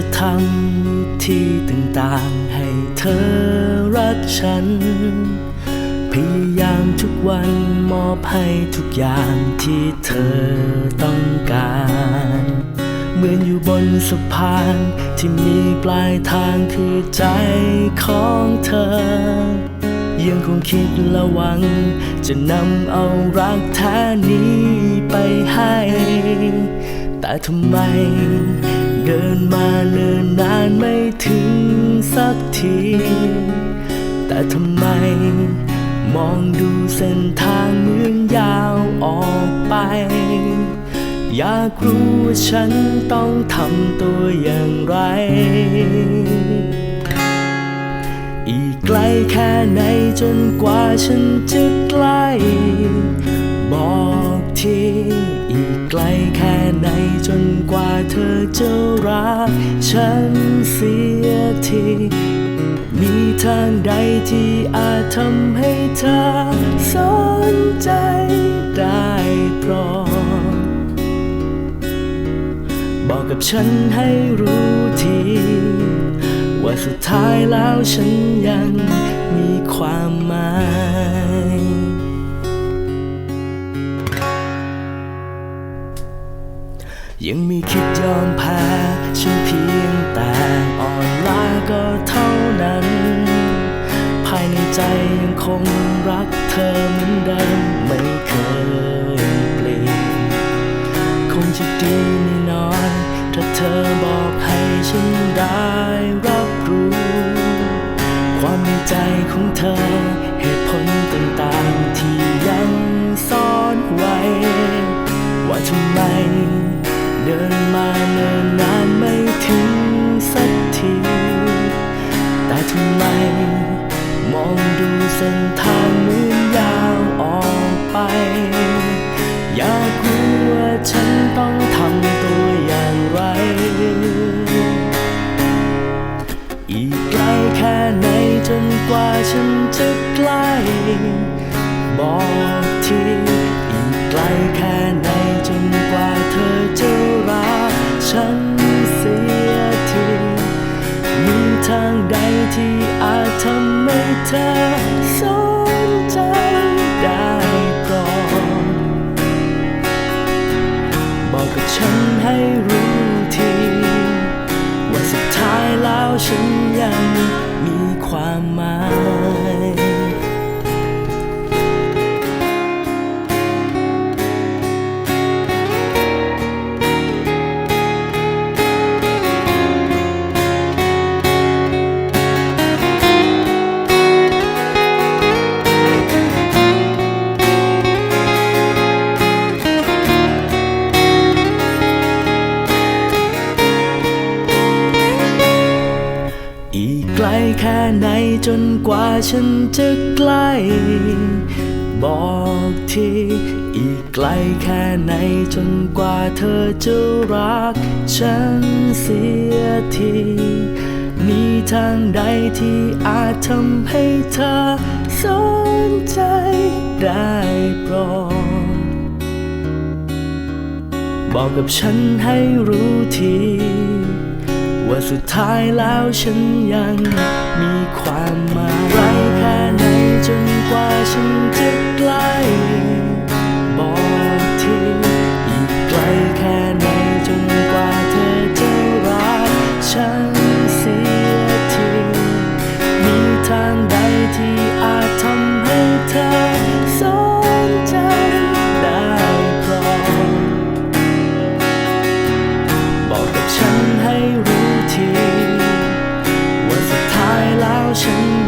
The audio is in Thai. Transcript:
จะทำที่ต่างๆ ให้เธอรักฉัน พยายามทุกวันมอบให้ทุกอย่างที่เธอต้องการ เหมือนอยู่บนสะพานที่มีปลายทางคือใจของเธอ ยังคงคิดและหวัง จะนำเอารักแท้นี้ไปให้ แต่ทำไม เดินมาเนิ่นนานไม่ถึงสักที แต่ทำไมมองดูเส้นทางเหมือนยาวออกไป อยากรู้ว่าฉันต้องทำตัวอย่างไร อีกไกลแค่ไหนจนกว่าฉันจะใกล้ บอกที กว่าเธอจะรัก ฉันเสียที มีทางใดที่อาจทำให้เธอสนใจได้โปรดบอกกับฉันให้รู้ที ว่าสุดท้ายแล้วฉันยังมีความหมาย คงรักเธอเหมือนเดิมไม่เคยเปลี่ยนคงจะดีไม่น้อยถ้าเธอบอกให้ฉันได้รับรู้ ความในใจของเธอเหตุผลต่างๆที่ยังซ่อนไว้ ว่าทำไมเดินมาเนิ่น ทางเหมือนยาวออกไป อยากรู้ว่าฉันต้องทำตัวอย่างไร อีกไกลแค่ไหนจนกว่าฉันจะใกล้บอกทีอีกไกลแค่ไหนจนกว่าเธอจะรักฉันเสียทีมีทางใดที่อาจทำให้เธอ บอกกับฉันให้รู้ที ว่าสุดท้ายแล้วฉันยังมีความหมาย อีกไกลแค่ไหนจนกว่าฉันจะใกล้บอกทีอีกไกลแค่ไหนจนกว่าเธอจะรัก ฉันเสียที มีทางใดที่อาจทำให้เธอสนใจได้โปรดบอกกับฉันให้รู้ สุดท้ายแล้วฉันยัง มีความหมายไรแค่ไหนจนกว่าฉันจะใกล้บอกทีอีกไกลแค่ไหนจนกว่าเธอจะรักฉันเสียทีมีทางใดที่อาจทำ ฉัน